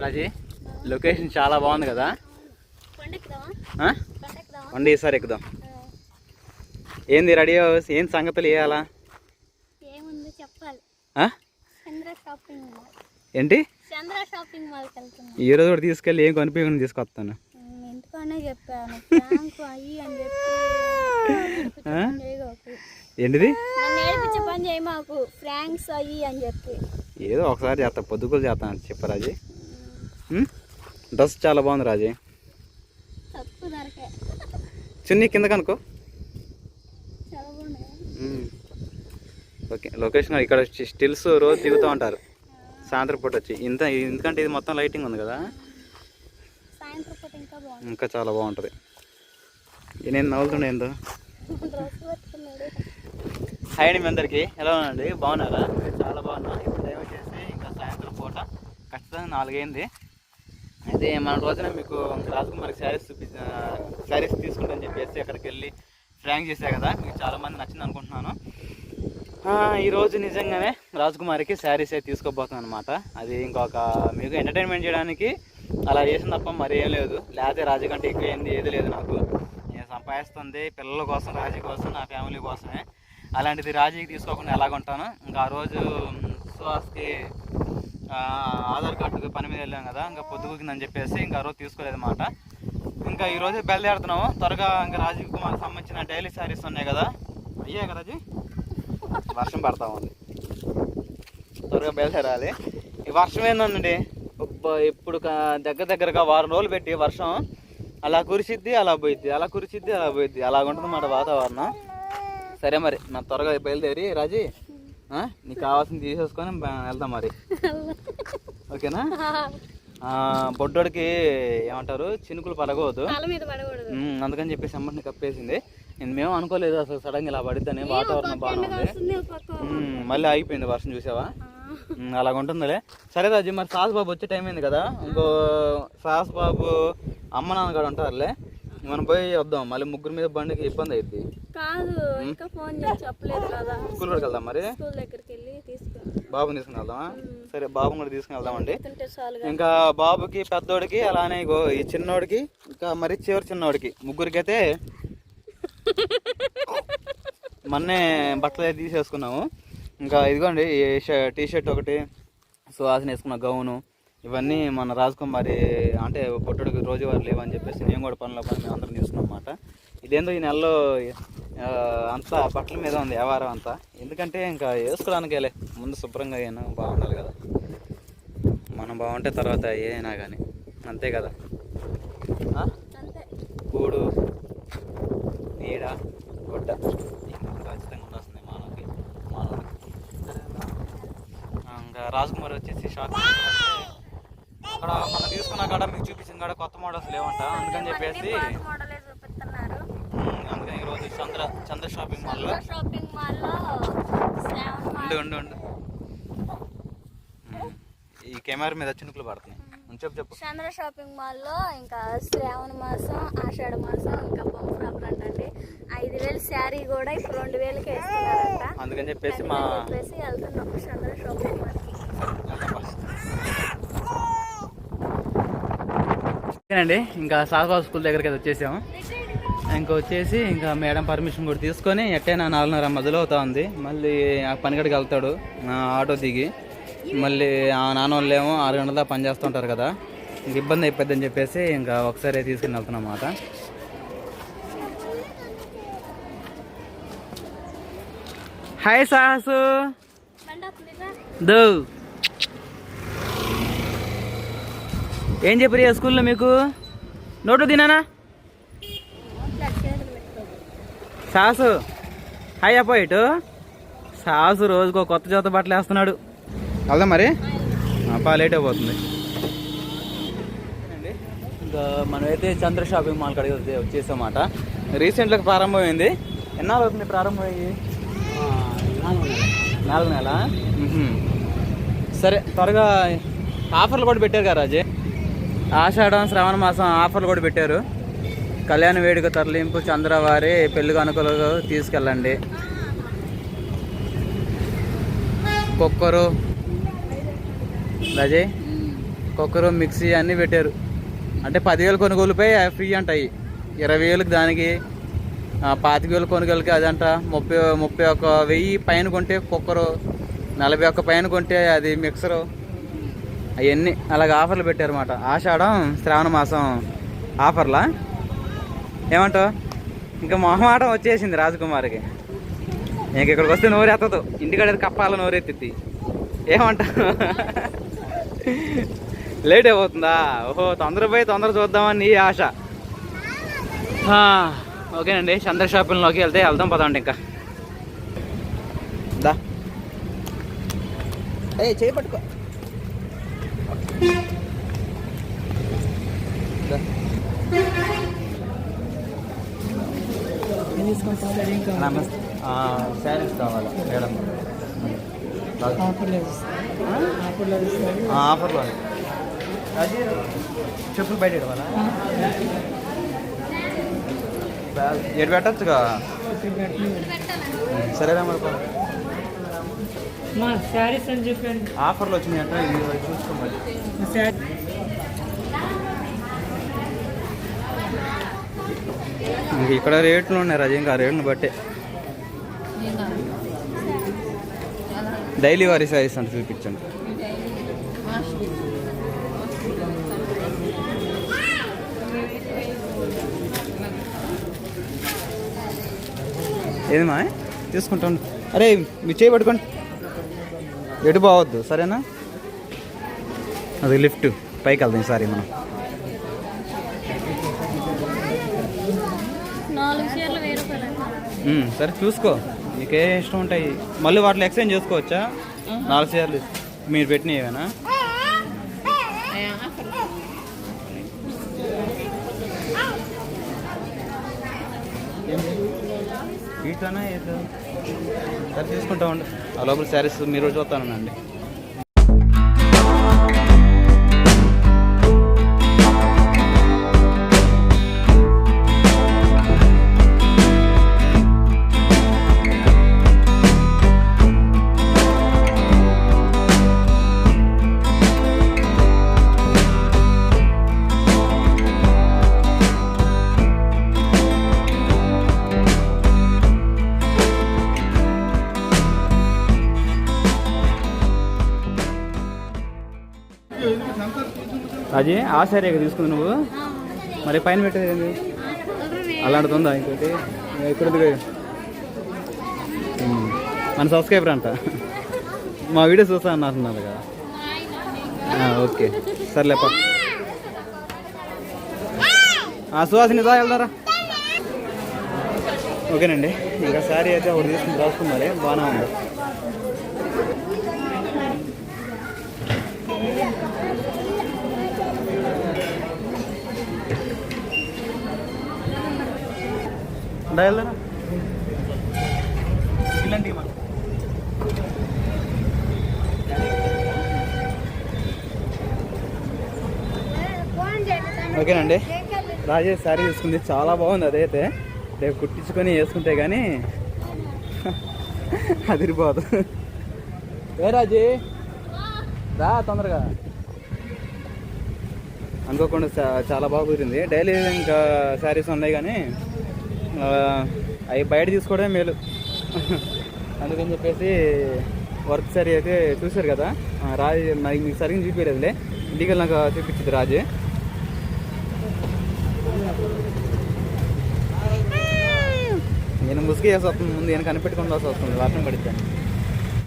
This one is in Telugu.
రాజీ లొకేషన్ చాలా బాగుంది కదా? వండి ఈసారి ఎక్కుదాం. ఏంది రెడీ అవ్వ- ఏం సంగతులు వేయాలా ఏంటి? చంద్ర షాపింగ్ మాల్కి వెళ్తున్నాం. ఈ రోజు కూడా తీసుకెళ్ళి ఏం కొనిపించకుండా తీసుకొస్తాను. ఏంటిది? ఏదో ఒకసారి చేస్తా పొద్దుకులు చేస్తాను. చెప్పు రాజీ. ఉం? డ్రెస్ చాలా బాగుంది రాజీ. చున్నీ కింద కనుకో. ఓకే లొకేషన్ ఇక్కడ వచ్చి స్టిల్స్ రోజు దిగుతూ ఉంటారు. సాయంత్రం పూట వచ్చి. ఇంత ఎందుకంటే ఇది మొత్తం లైటింగ్ ఉంది కదా. ఇంకా చాలా బాగుంటుంది. నేను నవ్వుతుండే ఏందో? హాయ్ అండి మీ అందరికీ. ఎలా ఉన్నారండి? బాగున్నారా? నేను చాలా బాగున్నా. ఇప్పుడు వచ్చేసి ఇంకా సాయంత్రం పూట? ఖచ్చితంగా నాలుగైంది. అయితే మన రోజున మీకు రాజకుమారి శారీస్ చూపి శారీస్ తీసుకుంటాను చెప్పేసి అక్కడికి వెళ్ళి ఫ్రాంక్ చేశా కదా మీకు చాలామంది నచ్చింది అనుకుంటున్నాను. ఈరోజు నిజంగానే రాజకుమారికి శారీస్ అయితే తీసుకోబోతున్నాను అనమాట అది ఇంకొక మీకు ఎంటర్టైన్మెంట్ చేయడానికి అలా చేసిన తప్ప మరి ఏం లేదు. లేకపోతే రాజు కంటే ఎక్కువ ఏంది ఏది లేదు నాకు. నేను సంపాదిస్తుంది పిల్లల కోసం రాజీ కోసం నా ఫ్యామిలీ కోసమే. అలాంటిది రాజీకి తీసుకోకుండా ఎలాగుంటాను. ఇంకా ఆ రోజు సుహాస్కి ఆధార్ కార్డు పని మీద వెళ్ళాం కదా ఇంకా పొద్దుగుకిందని చెప్పేసి ఇంకా ఆ రోజు తీసుకోలేదు మాట ఇంకా ఈరోజు బయలుదేరుతున్నాము. త్వరగా ఇంకా రాజీవ్ కుమార్ సంబంధించిన డైలీ శారీస్ ఉన్నాయి కదా. అయ్యాయి కదా వర్షం పడతా ఉంది. త్వరగా బయలుదేరాలి. ఈ వర్షం ఏందండి? ఇప్పుడు దగ్గర దగ్గరగా వారం రోజులు పెట్టి వర్షం అలా కురిసిద్ది అలా పోయిద్ది అలా కురిసిద్ది అలా పోయిద్ది. అలాగుంటుంది మాట వాతావరణం. సరే మరి నా త్వరగా బయలుదేరి రాజీ. నీకు కావాల్సింది తీసేసుకొని వెళ్దాం మరి. ఓకేనా? బొడ్డోడికి ఏమంటారు? చినుకులు పడకూడదు. అందుకని చెప్పేసి అమ్మని కప్పేసింది. నేను మేము అనుకోలేదు అసలు సడన్గా ఇలా పడిద్దని వాతావరణం ఉమ్, మళ్ళీ ఆగిపోయింది వర్షం చూసావా? అలాగ ఉంటుందిలే. సరే రాజు మరి సాస్ బాబు వచ్చే టైం అయింది కదా. ఇంకో సాస్ బాబు అమ్మ నాన్న కూడా ఉంటారులే. మనం పోయి వద్దాం. మళ్ళీ ముగ్గురు మీద బండికి ఇబ్బంది అయింది కాదు ఇంకా ఫోన్ చేసి చెప్పలేదు కదా. స్కూల్ వరకు వెళ్దాం మరి? స్కూల్ దగ్గరికి వెళ్ళి తీసుకో బాబుని తీసుకుని వెళ్దామా? సరే బాబుని కూడా తీసుకుని వెళ్దామండి. ఇంకా బాబుకి పెద్దోడికి అలానే ఈ చిన్నోడికి ఇంకా మరి చివరి చిన్నోడికి ముగ్గురికి అయితే మొన్నే బట్టలు అయితే తీసేసుకున్నాము. ఇంకా ఇదిగోండి టీ షర్ట్ ఒకటి సుహాసిని వేసుకున్న గౌను ఇవన్నీ మన రాజకుమారి అంటే పొట్టుడికి రోజువారీ లేవని చెప్పేసి నేను కూడా పనిలో పని మేము అందరం తీసుకున్నాం అన్నమాట. ఇదేందో ఈ నెలలో అంతా బట్టల మీద ఉంది వ్యవహారం అంతా. ఎందుకంటే ఇంకా వేసుకోవడానికేలే ముందు శుభ్రంగా అయినా బాగుండాలి కదా. మనం బాగుంటే తర్వాత ఏదైనా కానీ అంతే కదా. కూడు నీడ గుడ్డ ఖచ్చితంగా ఉండాల్సిందే మానవుకి మానవుడికి ఇంకా రాజకుమారి వచ్చేసి షాప్ అక్కడ మనం తీసుకున్న కాడ మీకు చూపించిన కాడ కొత్త మోడల్స్ లేవంట. అందుకని చెప్పేసి మోడలే చూపిస్తున్నారు ఉమ్, అందుకని ఈరోజు చంద్ర చంద్ర షాపింగ్ మాల్లో షాపింగ్ మాల్లో ఉండు ఉండు ఈ కెమెరా మీద చినుకులు పడుతున్నాయి. చెప్పు చెప్పు. చంద్ర షాపింగ్ మాల్లో ఇంకా శ్రావణ మాసం ఆషాఢ మాసం ఇంకా ఆఫర్ అంటండి. ఐదు వేలు శారీ కూడా ఇప్పుడు రెండు వేలకి వేస్తున్నారంట. అందుకని చెప్పేసి మా చెప్పేసి వెళ్తున్నాం చంద్ర షాపింగ్ మాల్ ఓకేనండి ఇంకా సాహబాబు స్కూల్ దగ్గరికి వచ్చేసాము. ఇంకా వచ్చేసి ఇంకా మేడం పర్మిషన్ కూడా తీసుకొని ఎట్టైనా నాలుగున్నర మధ్యలో అవుతా ఉంది. మళ్ళీ ఆ పనిగడికి వెళ్తాడు ఆటో దిగి. మళ్ళీ ఆ నాన్న వాళ్ళు ఏమో ఆరు గంటల దాకా పని చేస్తుంటారు కదా. ఇంక ఇబ్బంది అయిపోద్దని చెప్పేసి ఇంకా ఒకసారి తీసుకుని వెళ్తున్నాం అన్నమాట. హాయ్ సాహసు. దో. ఏం చెప్పారు స్కూల్లో మీకు? Note తినానా sauce. హాయ్ అప్ప ఇటు. సాసు రోజుకో కొత్త జోత బట్టలు వేస్తున్నాడు. వెళ్దాం మరి. అప్ప లేట్ అయిపోతుంది ఇంకా మనమైతే చంద్ర షాపింగ్ మాల్ కడిగి వచ్చేసామాట రీసెంట్గా ప్రారంభమైంది. ఎన్నాళ్ళు అవుతుంది ప్రారంభమయ్యి నాలుగు నెల. సరే త్వరగా ఆఫర్లు కూడా పెట్టారు కదా రాజే. ఆషాఢం శ్రావణ మాసం ఆఫర్లు కూడా పెట్టారు. కళ్యాణ వేడుక తరలింపు చంద్రవారి పెళ్ళి కనుకలు తీసుకెళ్ళండి. కుక్కరు రాజే కుక్కరు మిక్సీ అన్నీ పెట్టారు. అంటే పదివేలు కొనుగోలుపై ఫ్రీ అంటాయి. ఇరవై వేలకు దానికి పాతిక వేలు కొనుగోలుకి అదంట. ముప్పై ముప్పై ఒక వెయ్యి పైన కొంటే కుక్కరు నలభై ఒక్క పైన కొంటే అది మిక్సరు. అవన్నీ అలాగ ఆఫర్లు పెట్టారన్నమాట. ఆషాఢం శ్రావణ మాసం ఆఫర్లా? ఏమంటావు? ఇంకా మొహమాటం వచ్చేసింది రాజకుమారికి. ఇంక ఇక్కడికి వస్తే నోరెత్తదు ఇంటికాడ కప్పాల నోరెత్తిద్ది ఏమంటా లేట్ అయిపోతుందా? ఓహో తొందర పోయి తొందర చూద్దామని నీ ఆశ. ఓకేనండి చంద్ర షాపింగ్లోకి వెళ్తే వెళ్దాం పదండి ఇంకా. దా. ఏ చేయి పట్టుకో దా. నమస్తే. శారీస్ కావాలి మేడం? ఆఫర్లో అది చెప్పులు బయట ఇవ్వాలా? ఎటు పెట్టచ్చుగా? సరేనా మరి. మా శారీస్ అని చెప్పండి ఆఫర్లు వచ్చినాయి అంటే చూసుకోమని ఇక్కడ రేట్లు ఉన్నాయి రజ ఇంకా రేట్ని బట్టే. డైలీ వారి సారీస్ అంటే చూపించండి. ఏది మా తీసుకుంటాను. అరే మీ చేయి పట్టుకోండి. ఎటు పోవద్దు సరేనా? అది లిఫ్ట్ పైకి వెళ్దాం సారీ మనం నాలుగు చీరలు వెయ్యి రూపాయలు ఉమ్, సరే చూసుకో నీకే ఇష్టం ఉంటాయి మళ్ళీ వాటిలో ఎక్స్చేంజ్ చేసుకోవచ్చా నాలుగు చీరలు మీరు పెట్టినవి ఏమైనా వీటిలోనా ఏదో సరే తీసుకుంటా ఉండు ఆ లోపల శారీస్ మీరు చూస్తానండి అది ఆ శారీ తీసుకుంది నువ్వు? మరి పైన పెట్టేది ఏంది? అలాంటిది ఉందా ఇంకోటి ఇక్కడ మన సబ్స్క్రైబర్ అంట. మా వీడియో చూస్తా అన్నారు కదా. ఓకే. సర్లేప ఆ సుహాసిని దా వెళ్దారా. ఓకేనండి. ఇంకా శారీ అయితే ఒకటి తీసుకుని రాసుకున్నారే బాగానే ఉంది. ఓకేనండి. రాజేష్ శారీ తీసుకుంది చాలా బాగుంది అదైతే. రేపు కుట్టించుకొని వేసుకుంటే కానీ అదిరిపోదు. ఏ రాజీ? రా తొందరగా. అనుకోకుండా చా- చాలా బాగా కుదిరింది. డైలీ ఇంకా శారీస్ ఉన్నాయి కానీ అవి బయట తీసుకోవడమే మేలు. అందుకని చెప్పేసి వర్క్ సరి అయితే చూశారు కదా? రాజు నాకు మీకు సరిగ్గా చూపించలేదులే ఇంటికి నాకు చూపించింది రాజు. నేను ముసుగు చేసి వస్తుంది ముందు నేను కనిపెట్టుకుంటూ వస్తుంది. వర్షం పడితే